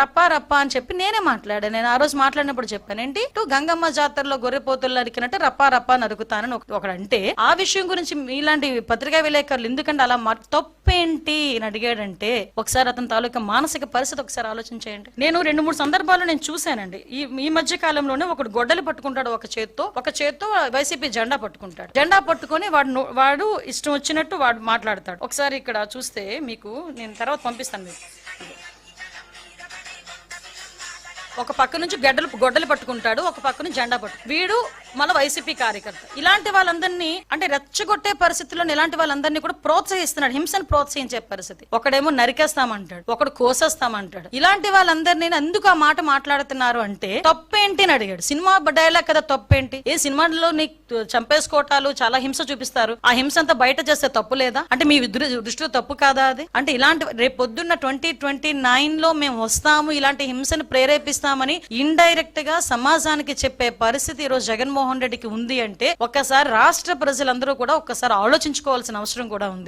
రప్పా రప్పా అని చెప్పి నేనే మాట్లాడాను. నేను ఆ రోజు మాట్లాడినప్పుడు చెప్పాను ఏంటి? ఇటు గంగమ్మ జాతరలో గొర్రెపోతులు అరికినట్టు రప్పా రప్పా అని ఒక- ఒకడంటే ఆ విషయం గురించి ఇలాంటి పత్రికా విలేకరులు ఎందుకంటే అలా తప్పేంటి? అని అడిగాడంటే ఒకసారి అతని తాలూకా మానసిక పరిస్థితి ఒకసారి ఆలోచించేయండి నేను రెండు మూడు సందర్భాల్లో నేను చూశానండి. ఈ ఈ మధ్య కాలంలోనే ఒకడు గొడ్డలి పట్టుకుంటాడు ఒక చేత్తో ఒక చేత్తో వైసీపీ జెండా పట్టుకుంటాడు. జెండా పట్టుకొని వాడు వాడు ఇష్టం వచ్చినట్టు వాడు మాట్లాడతాడు. ఒకసారి ఇక్కడ చూస్తే మీకు నేను తర్వాత పంపిస్తాను మీకు. ఒక పక్క నుంచి గడ్డలు గొడ్డలు పట్టుకుంటాడు ఒక పక్క నుంచి జెండా పట్టు. వీడు మన వైసీపీ కార్యకర్త. ఇలాంటి వాళ్ళందరినీ అంటే రెచ్చగొట్టే పరిస్థితుల్లో ఇలాంటి వాళ్ళందరినీ కూడా ప్రోత్సహిస్తున్నాడు హింసను ప్రోత్సహించే పరిస్థితి. ఒకడేమో నరికేస్తామంటాడు ఒకడు కోసేస్తామంటాడు. ఇలాంటి వాళ్ళందరినీ ఎందుకు ఆ మాట మాట్లాడుతున్నారు అంటే తప్పేంటి అని అడిగాడు. సినిమా డైలాగ్ కదా తప్పేంటి? ఏ సినిమాలో నీకు చంపేసుకోవటాలు చాలా హింస చూపిస్తారు. ఆ హింస అంతా బయట చేస్తే తప్పు లేదా? అంటే మీ దృష్టిలో తప్పు కాదా అది? అంటే ఇలాంటి రేపు పొద్దున్న ట్వంటీ ట్వంటీ నైన్లో మేము వస్తాము ఇలాంటి హింసను చేస్తామని ఇండైరెక్ట్గా సమాజానికి చెప్పే పరిస్థితి ఈరోజు జగన్మోహన్ రెడ్డికి ఉంది అంటే ఒక్కసారి రాష్ట్ర ప్రజలందరూ కూడా ఒక్కసారి ఆలోచించుకోవాల్సిన అవసరం కూడా ఉంది.